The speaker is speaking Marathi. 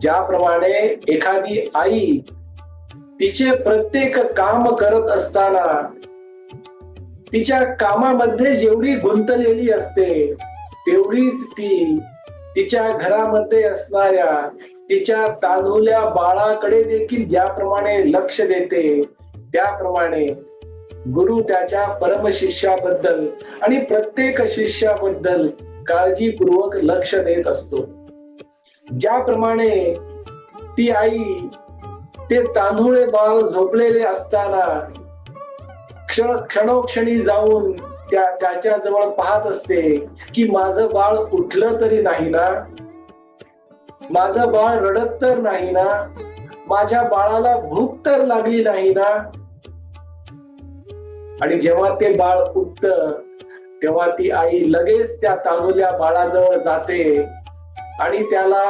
ज्याप्रमाणे एखादी आई तिचे प्रत्येक काम करत असताना तिच्या कामामध्ये जेवढी गुंतलेली असते तेवढीच ती तिच्या घरामध्ये असणाऱ्या तिच्या तानुल्या बाळाकडे देखील ज्याप्रमाणे लक्ष देते त्याप्रमाणे गुरु त्याच्या परमशिष्याबद्दल आणि प्रत्येक शिष्याबद्दल काळजीपूर्वक लक्ष देत असतो. ज्याप्रमाणे ती आई ते तांदुळे बाळ झोपलेले असताना क्षण क्षणोक्षणी जाऊन त्या त्याच्याजवळ पाहत असते की माझं बाळ उठलं तरी नाही ना? माझं बाळ रडत तर नाही ना? माझ्या बाळाला भूक तर लागली नाही ना? आणि जेव्हा ते बाळ उठत तेव्हा ती आई लगेच त्या तांदुल्या बाळाजवळ जाते. आणि त्याला